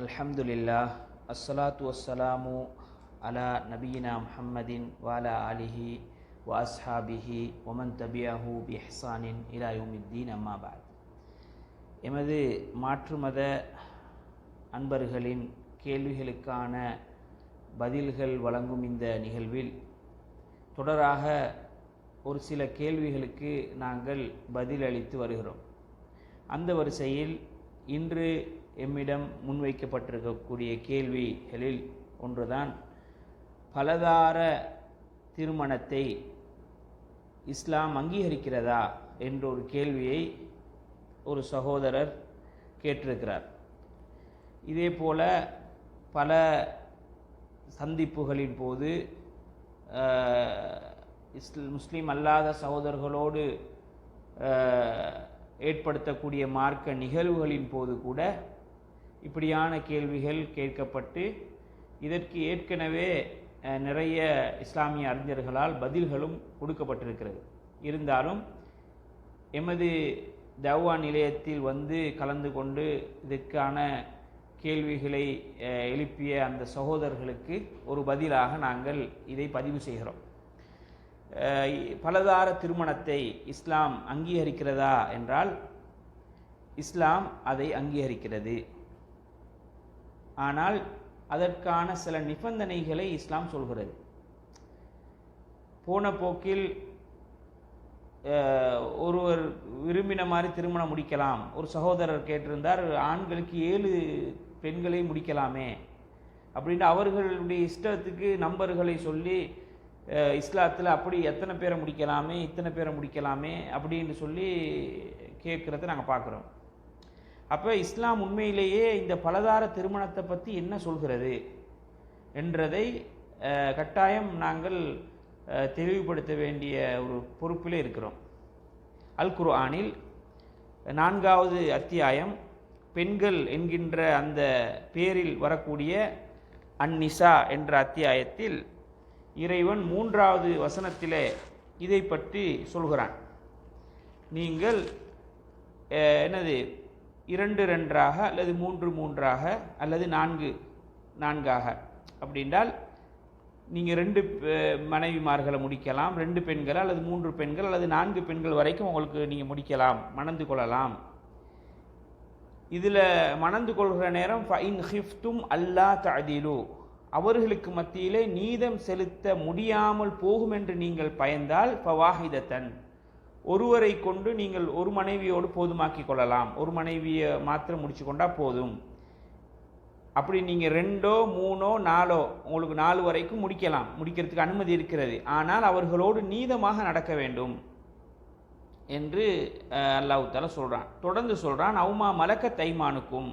அல்ஹம்துலில்லா அஸ்ஸலாத்து வssalamu அலா நபீனா முஹம்மதின் வாலா அலிஹி வாஸ்ஹாபிஹி ஒமன் தபியாஹூ பி ஹசானின் இலாயுமித்தீன் அம்மாபாத் எமது மாற்று மத அன்பர்களின் கேள்விகளுக்கான பதில்கள் வழங்கும் இந்த நிகழ்வில் தொடராக ஒரு சில கேள்விகளுக்கு நாங்கள் பதிலளித்து வருகிறோம். அந்த வரிசையில் இன்று எம்மிடம் முன்வைக்கப்பட்டிருக்கக்கூடிய கேள்விகளில் ஒன்றுதான். பலதார திருமணத்தை இஸ்லாம் அங்கீகரிக்கிறதா என்ற ஒரு கேள்வியை ஒரு சகோதரர் கேட்டிருக்கிறார். இதேபோல பல சந்திப்புகளின் போது இஸ் முஸ்லீம் அல்லாத சகோதரர்களோடு ஏற்படுத்தக்கூடிய மார்க்க நிகழ்வுகளின் போது கூட இப்படியான கேள்விகள் கேட்கப்பட்டு இதற்கு ஏற்கனவே நிறைய இஸ்லாமிய அறிஞர்களால் பதில்களும் கொடுக்கப்பட்டிருக்கிறது. இருந்தாலும் எமது தவ்வா நிலையத்தில் வந்து கலந்து கொண்டு இதற்கான கேள்விகளை எழுப்பிய அந்த சகோதரர்களுக்கு ஒரு பதிலாக நாங்கள் இதை பதிவு செய்கிறோம். பலதார திருமணத்தை இஸ்லாம் அங்கீகரிக்கிறதா என்றால் இஸ்லாம் அதை அங்கீகரிக்கிறது. ஆனால் அதற்கான சில நிபந்தனைகளை இஸ்லாம் சொல்கிறது. போன போக்கில் ஒருவர் விரும்பின மாதிரி திருமணம் முடிக்கலாம். ஒரு சகோதரர் கேட்டிருந்தார் ஆண்களுக்கு ஏழு பெண்களை முடிக்கலாமே அப்படின்ட்டு அவர்களுடைய இஷ்டத்துக்கு நம்பர்களை சொல்லி இஸ்லாத்தில் அப்படி எத்தனை பேரை முடிக்கலாமே இத்தனை பேரை முடிக்கலாமே அப்படின்னு சொல்லி கேட்குறத நாங்கள் பார்க்குறோம். அப்போ இஸ்லாம் உண்மையிலேயே இந்த பலதார திருமணத்தை பற்றி என்ன சொல்கிறது என்றதை கட்டாயம் நாங்கள் தெளிவுபடுத்த வேண்டிய ஒரு பொறுப்பில் இருக்கிறோம். அல் குர்ஆனில் நான்காவது அத்தியாயம் பெண்கள் என்கின்ற அந்த பேரில் வரக்கூடிய அந்நிசா என்ற அத்தியாயத்தில் இறைவன் மூன்றாவது வசனத்திலே இதை பற்றி சொல்கிறான். நீங்கள் என்னது இரண்டு ரெண்டாக அல்லது மூன்று மூன்றாக அல்லது நான்கு நான்காக. அப்படின்றால் நீங்கள் ரெண்டு மனைவிமார்களை முடிக்கலாம். ரெண்டு பெண்கள் அல்லது மூன்று பெண்கள் அல்லது நான்கு பெண்கள் வரைக்கும் உங்களுக்கு நீங்கள் முடிக்கலாம். மணந்து கொள்ளலாம். இதில் மணந்து கொள்கிற நேரம் ஃபைன் ஹிஃப்தும் அல்லா ததிலு அவர்களுக்கு மத்தியிலே நீதம் செலுத்த முடியாமல் போகும் என்று நீங்கள் பயந்தால் பவாஹிதத்தன் ஒருவரை கொண்டு நீங்கள் ஒரு மனைவியோடு போதுமாக்கி கொள்ளலாம். ஒரு மனைவியை மாத்திரம் முடிச்சு கொண்டால் போதும். அப்படி நீங்கள் ரெண்டோ மூணோ நாலோ உங்களுக்கு நாலு வரைக்கும் முடிக்கலாம். முடிக்கிறதுக்கு அனுமதி இருக்கிறது. ஆனால் அவர்களோடு நீதமாக நடக்க வேண்டும் என்று அல்லாஹால சொல்கிறான் தொடர்ந்து சொல்கிறான் அவுமா மலக்க தைமானுக்கும்.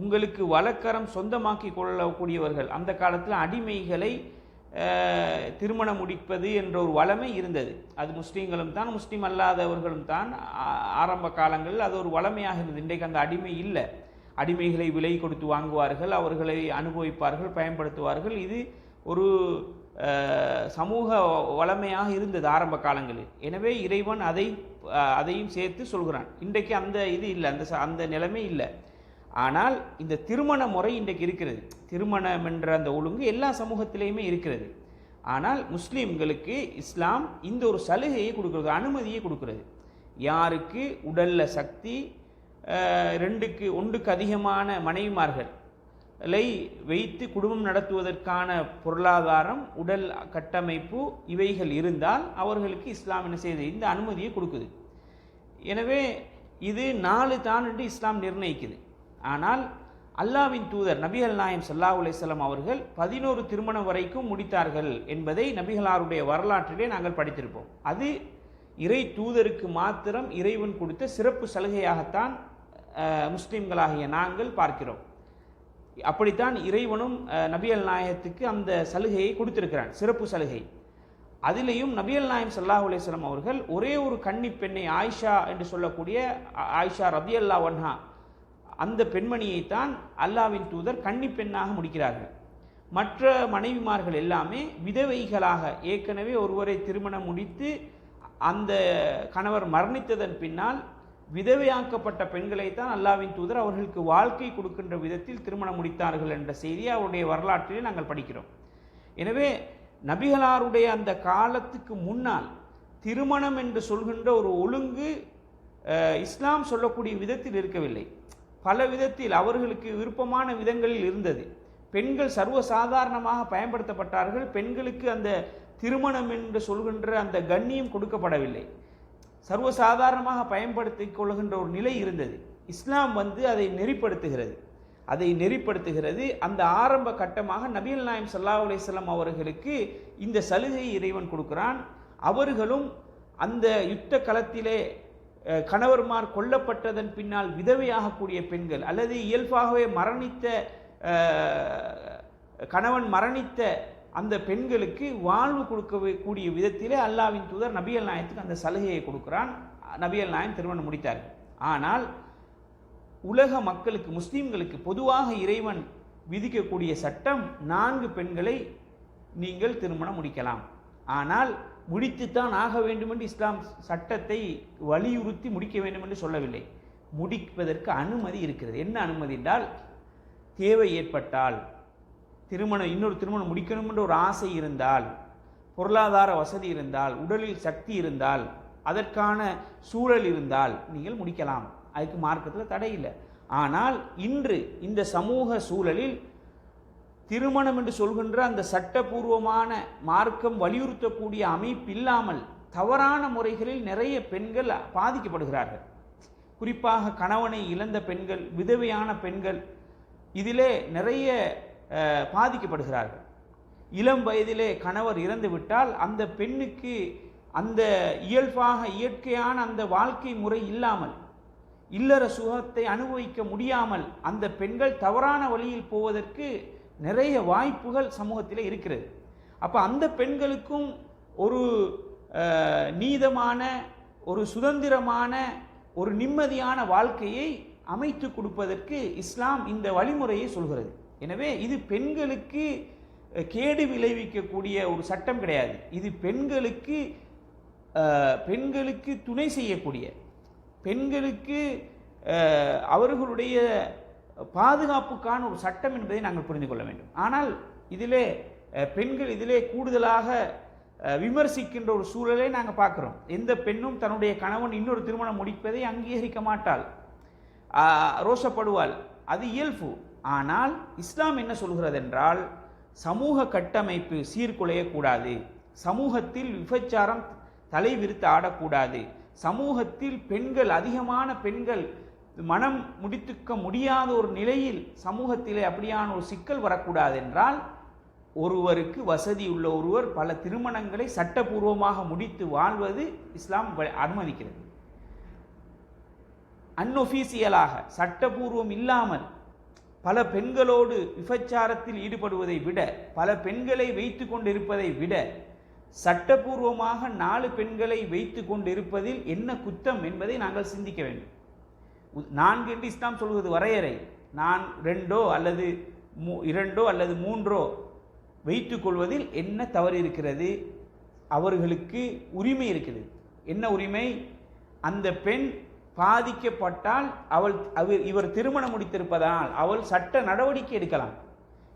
உங்களுக்கு வழக்கரம் சொந்தமாக்கி கொள்ளக்கூடியவர்கள் அந்த காலத்தில் அடிமைகளை திருமணம் முடிப்பது என்ற ஒரு வளமை இருந்தது. அது முஸ்லீம்களும் தான் முஸ்லீம் அல்லாதவர்களும் தான் ஆரம்ப காலங்களில் அது ஒரு வளமையாக இருந்தது. இன்றைக்கு அந்த அடிமை இல்லை. அடிமைகளை விலை கொடுத்து வாங்குவார்கள் அவர்களை அனுபவிப்பார்கள் பயன்படுத்துவார்கள். இது ஒரு சமூக வளமையாக இருந்தது ஆரம்ப காலங்களில். எனவே இறைவன் அதை அதையும் சேர்த்து சொல்கிறான். இன்றைக்கு அந்த இது இல்லை அந்த அந்த நிலைமை இல்லை. ஆனால் இந்த திருமண முறை இன்றைக்கு இருக்கிறது. திருமணம் என்ற அந்த ஒழுங்கு எல்லா சமூகத்திலேயுமே இருக்கிறது. ஆனால் முஸ்லீம்களுக்கு இஸ்லாம் இந்த ஒரு சலுகையை கொடுக்குறது அனுமதியை கொடுக்குறது. யாருக்கு? உடலில் சக்தி ரெண்டுக்கு ஒன்றுக்கு அதிகமான மனைவிமார்களை வைத்து குடும்பம் நடத்துவதற்கான பொருளாதாரம் உடல் கட்டமைப்பு இவைகள் இருந்தால் அவர்களுக்கு இஸ்லாம் என்ன செய்யுது? இந்த அனுமதியை கொடுக்குது. எனவே இது நாலு தான் என்று இஸ்லாம் நிர்ணயிக்குது. ஆனால் அல்லாவின் தூதர் நபிகள் நாயம் சல்லா அலிஸ்லாம் அவர்கள் பதினோரு திருமணம் வரைக்கும் முடித்தார்கள் என்பதை நபிகளாருடைய வரலாற்றிலே நாங்கள் படித்திருப்போம். அது இறை தூதருக்கு மாத்திரம் இறைவன் கொடுத்த சிறப்பு சலுகையாகத்தான் முஸ்லீம்களாகிய நாங்கள் பார்க்கிறோம். அப்படித்தான் இறைவனும் நபியல் நாயகத்துக்கு அந்த சலுகையை கொடுத்திருக்கிறான் சிறப்பு சலுகை. அதிலேயும் நபியல் நாயம் சல்லாஹ் அலிஸ்லாம் அவர்கள் ஒரே ஒரு கன்னி பெண்ணை ஆயிஷா என்று சொல்லக்கூடிய ஆயிஷா ரபி அல்லா வன்ஹா அந்த பெண்மணியைத்தான் அல்லாவின் தூதர் கன்னி பெண்ணாக முடிக்கிறார்கள். மற்ற மனைவிமார்கள் எல்லாமே விதவைகளாக ஏற்கனவே ஒருவரை திருமணம் முடித்து அந்த கணவர் மரணித்ததன் பின்னால் விதவையாக்கப்பட்ட பெண்களைத்தான் அல்லாவின் தூதர் அவர்களுக்கு வாழ்க்கை கொடுக்கின்ற விதத்தில் திருமணம் முடித்தார்கள் என்ற செய்தியை அவருடைய வரலாற்றிலே நாங்கள் படிக்கிறோம். எனவே நபிகளாருடைய அந்த காலத்துக்கு முன்னால் திருமணம் என்று சொல்கின்ற ஒரு ஒழுங்கு இஸ்லாம் சொல்லக்கூடிய விதத்தில் இருக்கவில்லை. பல விதத்தில் அவர்களுக்கு விருப்பமான விதங்களில் இருந்தது. பெண்கள் சர்வசாதாரணமாக பயன்படுத்தப்பட்டார்கள். பெண்களுக்கு அந்த திருமணம் என்று சொல்கின்ற அந்த கண்ணியம் கொடுக்கப்படவில்லை. சர்வசாதாரணமாக பயன்படுத்தி கொள்கின்ற ஒரு நிலை இருந்தது. இஸ்லாம் வந்து அதை நெறிப்படுத்துகிறது. அதை நெறிப்படுத்துகிறது. அந்த ஆரம்ப கட்டமாக நபிகள் நாயம் சல்லா அலிஸ்லாம் அவர்களுக்கு இந்த சலுகை இறைவன் கொடுக்கிறான். அவர்களும் அந்த யுத்த களத்திலே கணவர்மார் கொல்லப்பட்டதன் பின்னால் விதவையாகக்கூடிய பெண்கள் அல்லது இயல்பாகவே மரணித்த கணவன் மரணித்த அந்த பெண்களுக்கு வாழ்வு கொடுக்க கூடிய விதத்திலே அல்லாவின் தூதர் நபியல் நாயத்துக்கு அந்த சலுகையை கொடுக்கிறான். நபியல் நாயன் திருமணம் முடித்தார் ஆனால் உலக மக்களுக்கு முஸ்லீம்களுக்கு பொதுவாக இறைவன் விதிக்கக்கூடிய சட்டம் நான்கு பெண்களை நீங்கள் திருமணம் முடிக்கலாம். ஆனால் முடித்துத்தான் ஆக வேண்டும் என்று இஸ்லாம் சட்டத்தை வலியுறுத்தி முடிக்க வேண்டும் என்று சொல்லவில்லை. முடிப்பதற்கு அனுமதி இருக்கிறது. என்ன அனுமதி என்றால் தேவை ஏற்பட்டால் திருமணம் இன்னொரு திருமணம் முடிக்கணும் என்ற ஒரு ஆசை இருந்தால் பொருளாதார வசதி இருந்தால் உடலில் சக்தி இருந்தால் அதற்கான சூழல் இருந்தால் நீங்கள் முடிக்கலாம். அதுக்கு மார்க்கத்தில் தடை இல்லை. ஆனால் இன்று இந்த சமூக சூழலில் திருமணம் என்று சொல்கின்ற அந்த சட்டபூர்வமான மார்க்கம் வலியுறுத்தக்கூடிய அமைப்பு இல்லாமல் தவறான முறைகளில் நிறைய பெண்கள் பாதிக்கப்படுகிறார்கள். குறிப்பாக கணவனை இழந்த பெண்கள் விதவையான பெண்கள் இதிலே நிறைய பாதிக்கப்படுகிறார்கள். இளம் வயதிலே கணவர் இறந்து விட்டால் அந்த பெண்ணுக்கு அந்த இயல்பாக இயற்கையான அந்த வாழ்க்கை முறை இல்லாமல் இல்லற சுகத்தை அனுபவிக்க முடியாமல் அந்த பெண்கள் தவறான வழியில் போவதற்கு நிறைய வாய்ப்புகள் சமூகத்தில் இருக்கிறது. அப்போ அந்த பெண்களுக்கும் ஒரு நீதமான ஒரு சுதந்திரமான ஒரு நிம்மதியான வாழ்க்கையை அமைத்து கொடுப்பதற்கு இஸ்லாம் இந்த வழிமுறையை சொல்கிறது. எனவே இது பெண்களுக்கு கேடு விளைவிக்கக்கூடிய ஒரு சட்டம் கிடையாது. இது பெண்களுக்கு பெண்களுக்கு துணை செய்யக்கூடிய பெண்களுக்கு அவர்களுடைய பாதுகாப்புக்கான ஒரு சட்டம் என்பதை நாங்கள் புரிந்து கொள்ள வேண்டும். ஆனால் இதிலே பெண்கள் இதிலே கூடுதலாக விமர்சிக்கின்ற ஒரு சூழலை நாங்கள் பார்க்குறோம். எந்த பெண்ணும் தன்னுடைய கணவன் இன்னொரு திருமணம் முடிப்பதை அங்கீகரிக்க மாட்டாள். ரோஷப்படுவாள் அது இயல்பு. ஆனால் இஸ்லாம் என்ன சொல்கிறது என்றால் சமூக கட்டமைப்பு சீர்குலையக்கூடாது சமூகத்தில் விபச்சாரம் தலைவிரித்து ஆடக்கூடாது. சமூகத்தில் பெண்கள் அதிகமான பெண்கள் மனம் முடித்துக்க முடியாத ஒரு நிலையில் சமூகத்திலே அப்படியான ஒரு சிக்கல் வரக்கூடாது என்றால் ஒருவருக்கு வசதி உள்ள ஒருவர் பல திருமணங்களை சட்டபூர்வமாக முடித்து வாழ்வது இஸ்லாம் வ- அனுமதிக்கிறது. அன்ஒஃபீசியலாக சட்டபூர்வம் இல்லாமல் பல பெண்களோடு விபச்சாரத்தில் ஈடுபடுவதை விட பல பெண்களை வைத்து கொண்டிருப்பதை விட சட்டபூர்வமாக நாலு பெண்களை வைத்து கொண்டிருப்பதில் என்ன குத்தம் என்பதை நாங்கள் சிந்திக்க வேண்டும். நான்கு என்று இஸ்லாம் சொல்வது வரையறை. நான் ரெண்டோ அல்லது மூ இரண்டோ அல்லது மூன்றோ வைத்து கொள்வதில் என்ன தவறு இருக்கிறது? அவர்களுக்கு உரிமை இருக்கிறது என்ன உரிமை? அந்த பெண் பாதிக்கப்பட்டால் அவள் அவர் இவர் திருமணம் முடித்திருப்பதால் அவள் சட்ட நடவடிக்கை எடுக்கலாம்.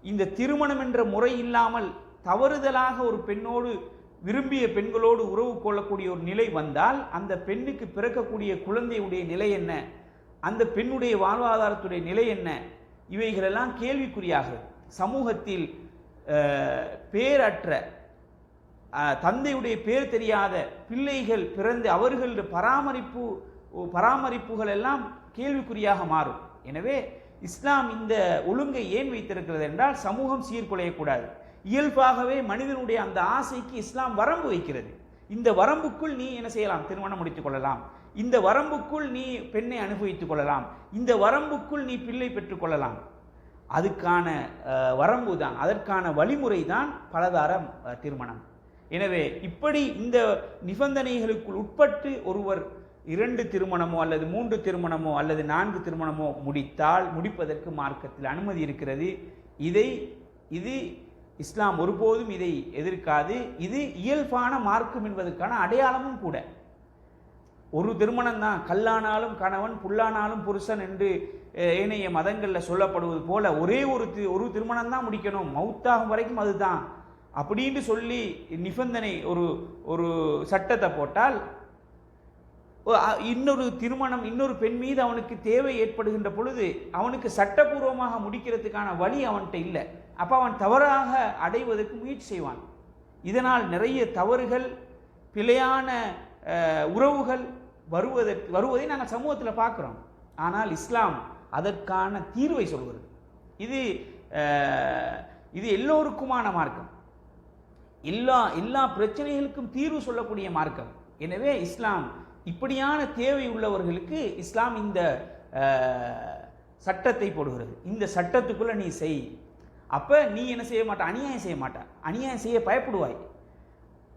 இந்த திருமணம் என்ற முறை இல்லாமல் தவறுதலாக ஒரு பெண்ணோடு விரும்பிய பெண்களோடு உறவு கொள்ளக்கூடிய ஒரு நிலை வந்தால் அந்த பெண்ணுக்கு பிறக்கக்கூடிய குழந்தையுடைய நிலை என்ன? அந்த பெண்ணுடைய வாழ்வாதாரத்துடைய நிலை என்ன? இவைகளெல்லாம் கேள்விக்குறியாக சமூகத்தில் பேரற்ற தந்தையுடைய பேர் தெரியாத பிள்ளைகள் பிறந்து அவர்களுடைய பராமரிப்பு பராமரிப்புகள் எல்லாம் கேள்விக்குறியாக மாறும். எனவே இஸ்லாம் இந்த ஒழுங்கை ஏன் வைத்திருக்கிறது என்றால் சமூகம் சீர்குலையக்கூடாது. இயல்பாகவே மனிதனுடைய அந்த ஆசைக்கு இஸ்லாம் வரம்பு வைக்கிறது. இந்த வரம்புக்குள் நீ என்ன செய்யலாம்? திருமணம் முடித்துக் கொள்ளலாம். இந்த வரம்புக்குள் நீ பெண்ணை அனுபவித்துக் கொள்ளலாம். இந்த வரம்புக்குள் நீ பிள்ளை பெற்றுக்கொள்ளலாம் அதுக்கான வரம்பு தான். அதற்கான வழிமுறை தான் பலதார திருமணம். எனவே இப்படி இந்த நிபந்தனைகளுக்குள் உட்பட்டு ஒருவர் இரண்டு திருமணமோ அல்லது மூன்று திருமணமோ அல்லது நான்கு திருமணமோ முடித்தால் முடிப்பதற்கு மார்க்கத்தில் அனுமதி இருக்கிறது. இதை இது இஸ்லாம் ஒருபோதும் இதை எதிர்க்காது. இது இயல்பான மார்க்கம் என்பதற்கான அடையாளமும் கூட. ஒரு திருமணம் தான் கல்லானாலும் கணவன் புல்லானாலும் புருஷன் என்று ஏனைய மதங்களில் சொல்லப்படுவது போல ஒரே ஒரு தி- ஒரு திருமணம் தான் முடிக்கணும். மவுத்தாகும் வரைக்கும் அதுதான். அப்படின்னு சொல்லி நிபந்தனை ஒரு ஒரு சட்டத்தை போட்டால் இன்னொரு திருமணம் இன்னொரு பெண் மீது அவனுக்கு தேவை ஏற்படுகின்ற பொழுது அவனுக்கு சட்டபூர்வமாக முடிக்கிறதுக்கான வழி அவன்கிட்ட இல்லை. அப்போ அவன் தவறாக அடைவதற்கு முயற்சி செய்வான். இதனால் நிறைய தவறுகள் பிழையான உறவுகள் வருவதற்கு வருவதை நாங்கள் சமூகத்தில் பார்க்குறோம். ஆனால் இஸ்லாம் அதற்கான தீர்வை சொல்கிறது. இது இது எல்லோருக்குமான மார்க்கம். எல்லா எல்லா பிரச்சனைகளுக்கும் தீர்வு சொல்லக்கூடிய மார்க்கம். எனவே இஸ்லாம் இப்படியான தேவை உள்ளவர்களுக்கு இஸ்லாம் இந்த சட்டத்தை போடுகிறது. இந்த சட்டத்துக்குள்ளே நீ செய். அப்போ நீ என்ன செய்ய மாட்டா? அநியாயம் செய்ய மாட்டா. அநியாயம் செய்ய பயப்படுவாய்.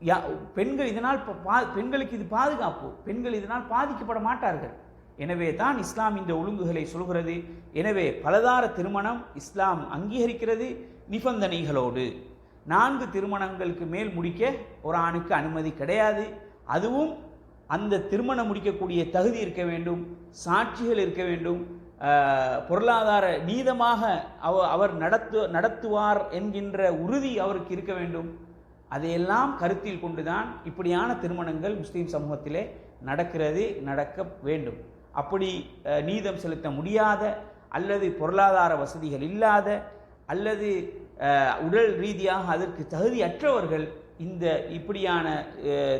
யா- பெண்கள் இதனால் பா- பெண்களுக்கு இது பாதுகாப்பு. பெண்கள் இதனால் பாதிக்கப்பட மாட்டார்கள். எனவே தான் இஸ்லாம் இந்த ஒழுங்குகளை சொல்கிறது. எனவே பலதார திருமணம் இஸ்லாம் அங்கீகரிக்கிறது நிபந்தனைகளோடு. நான்கு திருமணங்களுக்கு மேல் முடிக்க ஒரு ஆணுக்கு அனுமதி கிடையாது. அதுவும் அந்த திருமணம் முடிக்கக்கூடிய தகுதி இருக்க வேண்டும் சாட்சிகள் இருக்க வேண்டும். பொருளாதார நீதமாக அவ அவர் நடத்து நடத்துவார் என்கின்ற உறுதி அவருக்கு இருக்க வேண்டும். அதையெல்லாம் கருத்தில் கொண்டுதான் இப்படியான திருமணங்கள் முஸ்லீம் சமூகத்திலே நடக்கிறது நடக்க வேண்டும். அப்படி நீதம் செலுத்த முடியாத அல்லது பொருளாதார வசதிகள் இல்லாத அல்லது உடல் ரீதியாக அதற்கு தகுதியற்றவர்கள் இந்த இப்படியான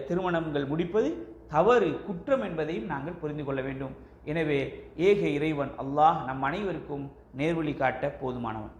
திருமணங்கள் முடிப்பது தவறு குற்றம் என்பதையும் நாங்கள் புரிந்து கொள்ள வேண்டும். எனவே ஏக இறைவன் அல்லாஹ் நம் அனைவருக்கும் நேர்வழி காட்ட போதுமானவன்.